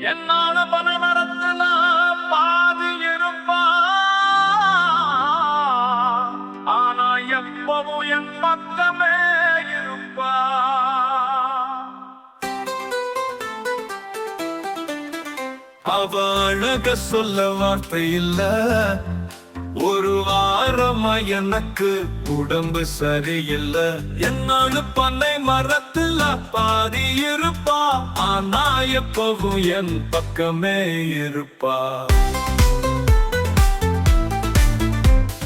என்னால பனை மரத்துல பாதி இருப்பா ஆனா எப்பவும் என் பக்கமே இருப்பா அவ அழக சொல்ல வார்த்தை இல்ல. ஒரு வாரமா எனக்கு உடம்பு சரியில்லை. என்னாலும் பண்ணை மரத்தில் பாதி இருப்பா ஆனா எப்பவும் என் பக்கமே இருப்பா.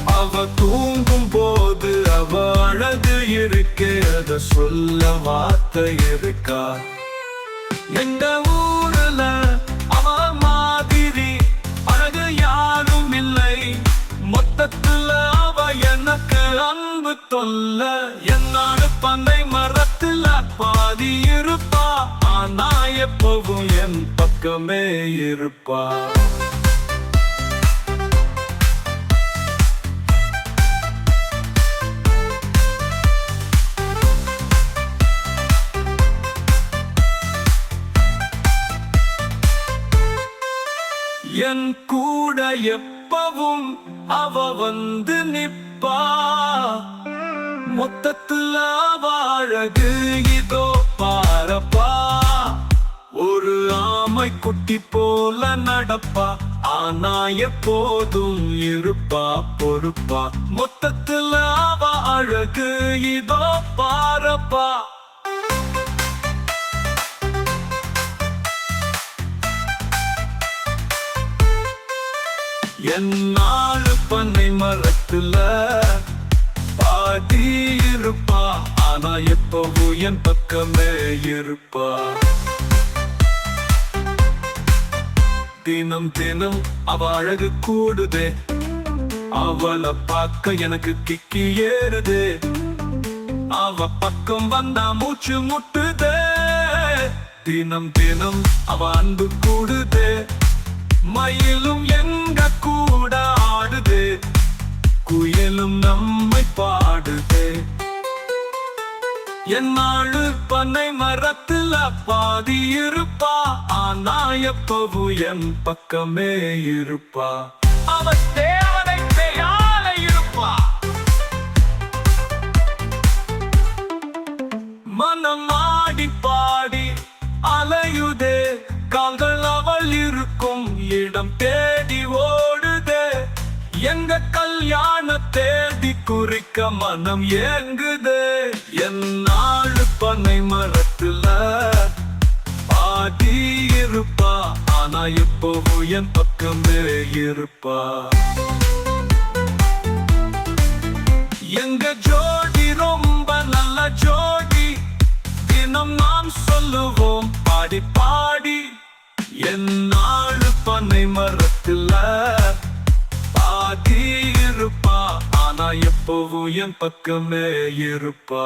அவ தூங்கும் போது அவ அழகு இருக்கே அத சொல்ல வார்த்தை இருக்கா? எங்க ஊருல அவ மாதிரி அழகு யாரும் இல்லை. மொத்தத்துல அவ எனக்கு அன்பு தொல்ல. என்னோட பண்ணை மரத்துல பாதி இருப்பா ஆனா எப்பவும் என் பக்கமே இருப்பா. என் கூட எப்பவும் அவ வந்து நிப்பா மொத்தத்துல அவ அழகு குட்டி போல நடப்பா. ஆனா எப்போதும் இருப்பா பொறுப்பா. மொத்தத்துல அவ அழகு இதோ பாரப்பா. என்னாலு பண்ணை மரத்துல பாதி இருப்பா. ஆனா எப்பவும் என் பக்கமே இருப்பா. தினம் தினம் அவ அழகு கூடுதே. அவளை பார்க்க எனக்கு கிக்கி ஏறுதே. அவ பக்கம் வந்தா மூச்சு முட்டுதே. தினம் தினம் அவ அன்பு கூடுதே. மயிலும் எங்க கூ என் என்னாளு பண்ணை மரத்துல பாதி இருப்பா. ஆனா எப்பவு என் பக்கமே இருப்பா. அவ தேவனை பெயால இருப்பா. மனம் ஆடி பாடி அலையுதே. கால்கள் அவள் இருக்கும் இடம் தேடி ஓடுதே. எங்க கல்யாண தேடி குறிக்க மனம் ஏங்குதே. என் நாடு பண்ணை மரத்துல பாதி இருப்பா. ஆனா இப்போ என் பக்கமே இருப்பா. எங்க ஜோடி ரொம்ப நல்ல ஜோடி. தினம் நாம் சொல்லுவோம் பாடி பாடி. என்னாடு பண்ணை மரத்துல எப்பவும் என் பக்கமே இருப்பா